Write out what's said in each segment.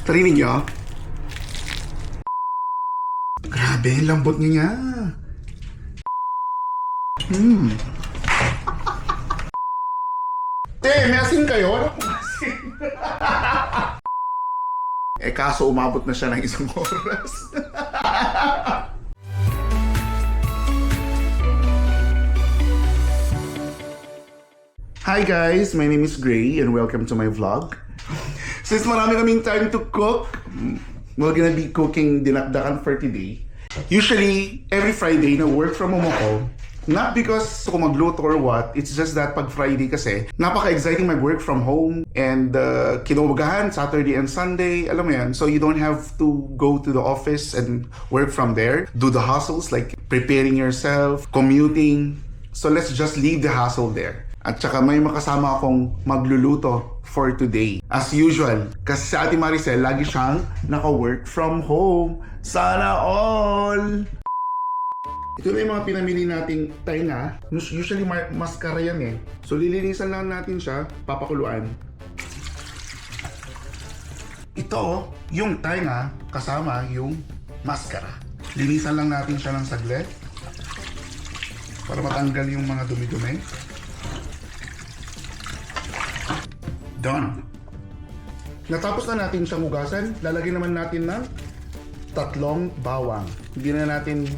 Tarinig niyo? Grabe, lambot niya. Hmm. Eh, may asin kayo? Wala akong asin. eh, kaso umabot na siya ng isang oras. Hi guys, my name is Gray and welcome to my vlog. Since marami kaming time to cook, we're gonna be cooking dinakdakan for today. Usually, every Friday na work from home ako, not because ako magluto or what, it's just that pag Friday kasi, napaka-exciting mag-work from home and uh, kinumagahan Saturday and Sunday, alam mo yan. So you don't have to go to the office and work from there. Do the hustles like preparing yourself, commuting. So let's just leave the hassle there. At saka may makasama akong magluluto for today. As usual, kasi si Ate Maricel, lagi siyang naka-work from home. Sana all! Ito na yung mga pinamili nating tainga. Us- Usually mascara yan eh. So lilinisan lang natin siya, papakuluan. Ito, yung tainga kasama yung mascara. Linisan lang natin siya ng saglit para matanggal yung mga dumi-dumi. Done. Natapos na natin siyang hugasan, lalagyan naman natin ng tatlong bawang. Hindi na natin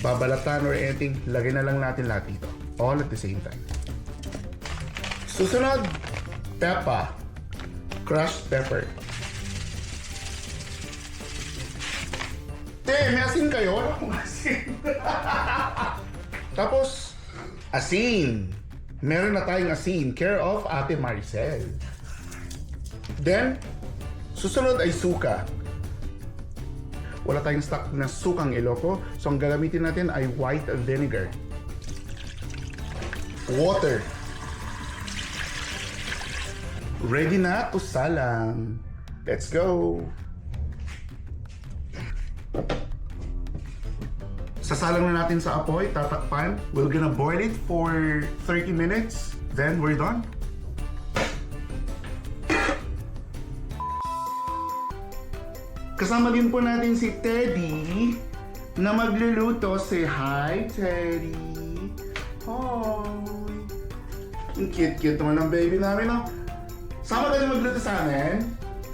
babalatan or anything. Lagay na lang natin lahat dito. All at the same time. Susunod, pepper. Crushed pepper. Te, may asin kayo? Wala akong asin. Tapos, asin. Meron na tayong asin. Care of Ate Maricel. Then, susunod ay suka. Wala tayong stock na sukang iloko. So, ang gagamitin natin ay white vinegar. Water. Ready na to salang. Let's go. Sasalang na natin sa apoy, tatakpan. We're gonna boil it for 30 minutes. Then we're done. Kasama din po natin si Teddy na magluluto. Say hi, Teddy. Hi. Ang cute-cute naman ng baby namin, no? Sama ka din magluto sa amin?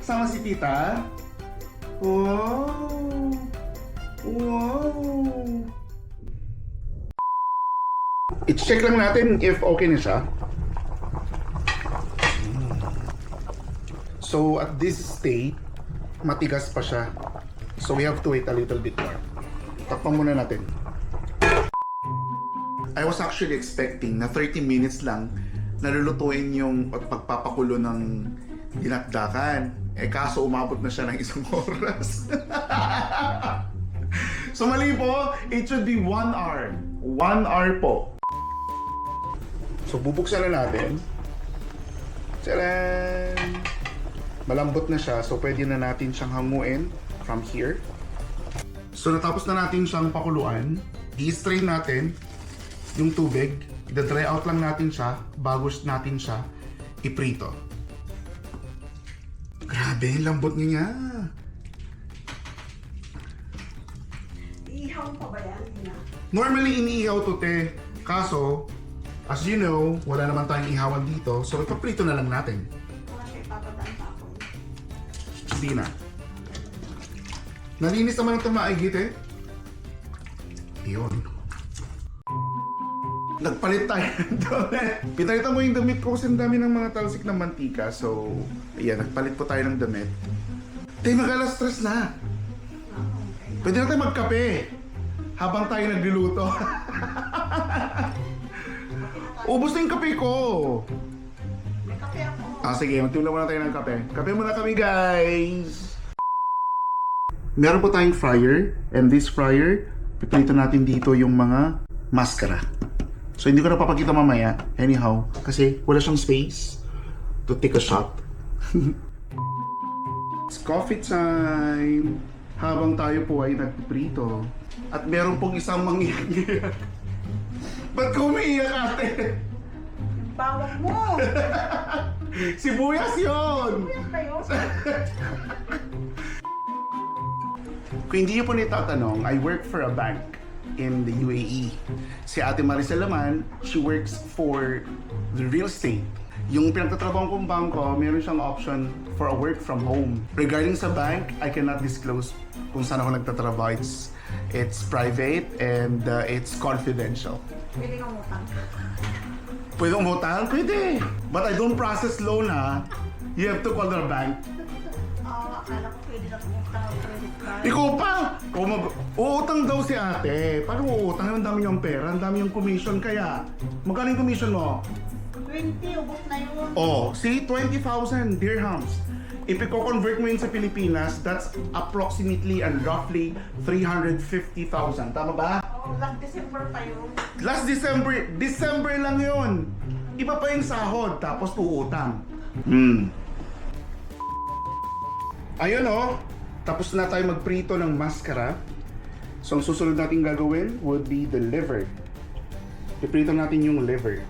Kasama si tita? Wow! Wow! I-check lang natin if okay na siya. So, at this state, matigas pa siya. So, we have to wait a little bit more. Takpan muna natin. I was actually expecting na 30 minutes lang nalulutuin yung at pagpapakulo ng dinakdakan. Eh kaso umabot na siya ng isang oras. So mali po, it should be 1 hour. 1 hour po. So bubuksan na natin. Tcharan! Malambot na siya, so pwede na natin siyang hanguin from here. So natapos na natin siyang pakuluan. I-strain natin yung tubig. I-dry out lang natin siya bago natin siya iprito. Grabe, lambot niya. Pa ba yan? Normally, iniihaw to, te. Kaso, as you know, wala naman tayong ihawan dito. So, ipaprito na lang natin. Wala siya ipapadaan pa ako. Hindi na. Nalinis naman ito maigit eh. Yun. Nagpalit tayo ng damit. Pinalitan mo yung damit ko kasi ang dami ng mga talsik ng mantika. So, ayan, nagpalit po tayo ng damit. Tay, mag-alas stress na. Pwede na tayo magkape. Habang tayo nagluluto. Ubus na yung kape ko. May kape ako. Ah, sige, magtula muna tayo ng kape. Kape muna kami, guys! Meron po tayong fryer, and this fryer, pipilitan natin dito yung mga maskara. So, hindi ko na papakita mamaya, anyhow, kasi wala siyang space to take a shot. It's coffee time! Habang tayo po ay nagprito. At meron pong isang mangiyak Ba't ko umiiyak ate? Bawang mo! Sibuyas yon. Yan ba yun? Kung hindi niyo po nitatanong, I work for a bank in the UAE. Si Ate Maricel naman, she works for the real estate. Yung pinagtatrabaho kong bangko, meron siyang option for a work from home. Regarding sa bank, I cannot disclose kung saan ako nagtatrabaho. It's, it's private and uh, it's confidential. Pwede kang utang. Pwede umutang? Pwede. But I don't process loan ha. You have to call the bank. Ah, akala ko pwede na utang ang credit card. Ikaw pa! O mag uutang daw si ate. Paano uutang? Ang dami niyang pera, ang dami niyang commission kaya. Magkano yung commission mo? 20, ubos na yun. Oh, see, 20,000 dirhams. If i-convert mo yun sa Pilipinas, that's approximately and roughly 350,000. Tama ba? Oh, last December pa yun. Last December, December lang yun. Iba pa yung sahod, tapos uutang. Hmm. Ayun oh, tapos na tayo magprito ng maskara. So ang susunod natin gagawin would be the liver. Iprito natin yung liver.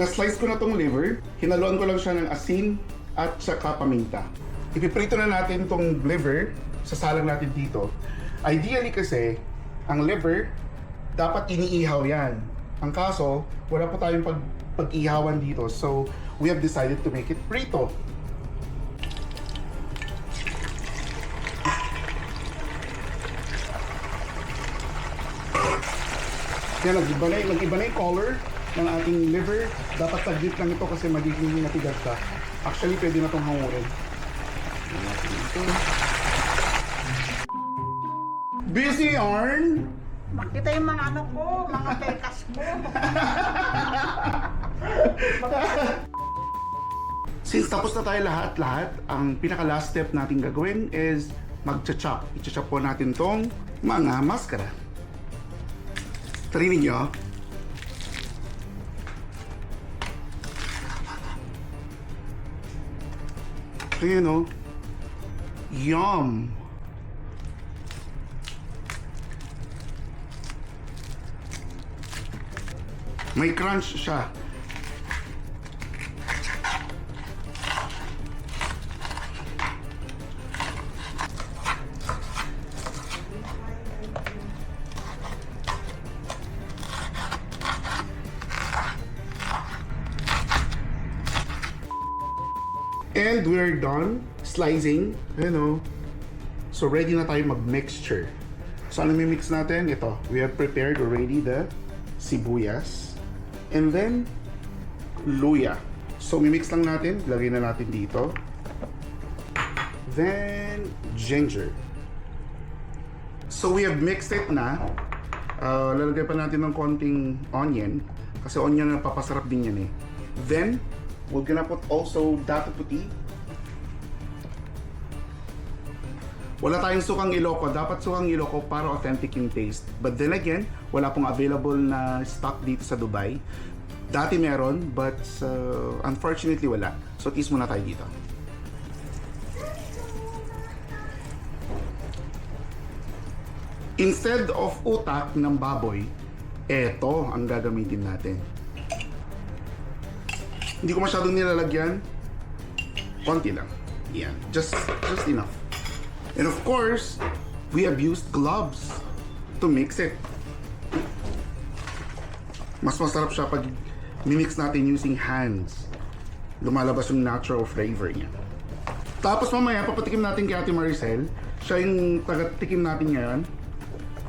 Na-slice ko na tong liver, hinaluan ko lang siya ng asin at saka paminta. Ipiprito na natin tong liver, sasalang natin dito. Ideally kasi, ang liver, dapat iniihaw yan. Ang kaso, wala pa tayong pag pag-ihawan dito. So, we have decided to make it prito. Yan, nag-iba na, nag-iba na yung color ng ating liver. Dapat saglit lang ito kasi magiging matigas ka. Actually, pwede na itong hangurin. Ito. Busy yarn! Makita yung mga ano ko, mga pekas ko. Since tapos na tayo lahat-lahat, ang pinaka-last step natin gagawin is mag-chop. I-chop po natin tong mga maskara. Tarinig nyo. Ayan o. Yum! May crunch siya. And we're done slicing. Ayan o. So ready na tayo mag-mixture. So ano may mix natin? Ito. We have prepared already the sibuyas. And then, luya. So mimix lang natin. Lagay na natin dito. Then, ginger. So we have mixed it na. Uh, lalagay pa natin ng konting onion. Kasi onion na papasarap din yan eh. Then, we're gonna put also dato puti. Wala tayong sukang iloko. Dapat sukang iloko para authentic yung taste. But then again, wala pong available na stock dito sa Dubai. Dati meron, but uh, unfortunately wala. So, tis muna tayo dito. Instead of utak ng baboy, eto ang gagamitin natin. Hindi ko masyadong nilalagyan. Konti lang. Yan. Just, just enough. And of course, we have used gloves to mix it. Mas masarap siya pag mimix natin using hands. Lumalabas yung natural flavor niya. Tapos mamaya, papatikim natin kay Ate Maricel. Siya yung taga-tikim natin ngayon.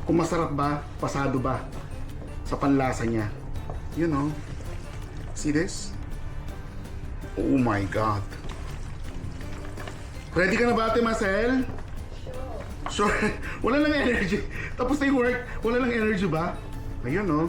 Kung masarap ba, pasado ba sa panlasa niya. You know. See this? Oh my God. Ready ka na ba, Ate Marcel? Sure. wala lang energy. Tapos na yung work, wala lang energy ba? Ayun, no?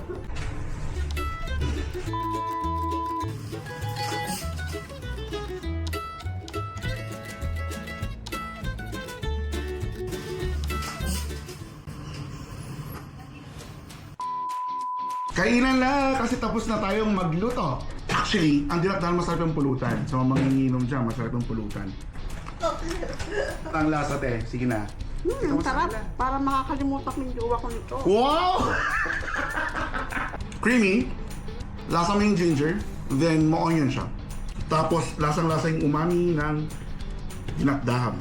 Kainan na kasi tapos na tayong magluto. Actually, ang dinakdahan masarap yung pulutan. Sa mga manginginom dyan, masarap yung pulutan. Ang lasa, te. Sige na. Hmm, ang sarap. Para makakalimutan yung jowa ko nito. Wow! Creamy. Lasa mo yung ginger. Then, ma-onion siya. Tapos, lasang-lasa yung umami ng dinakdahan.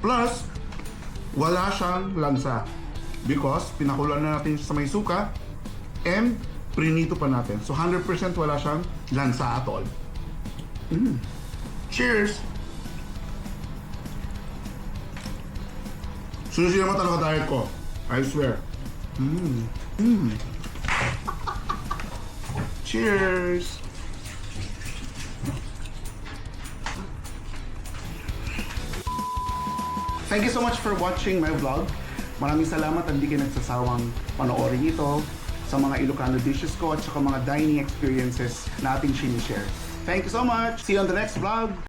Plus, wala siyang lansa. Because pinakulan na natin siya sa may suka and prinito pa natin. So 100% wala siyang lansa at all. Mm. Cheers! Sushi naman talaga diet ko. I swear. Mm. Mm. Cheers! Thank you so much for watching my vlog. Maraming salamat at hindi kayo nagsasawang panoorin ito sa mga Ilocano dishes ko at saka mga dining experiences na ating sinishare. Thank you so much! See you on the next vlog!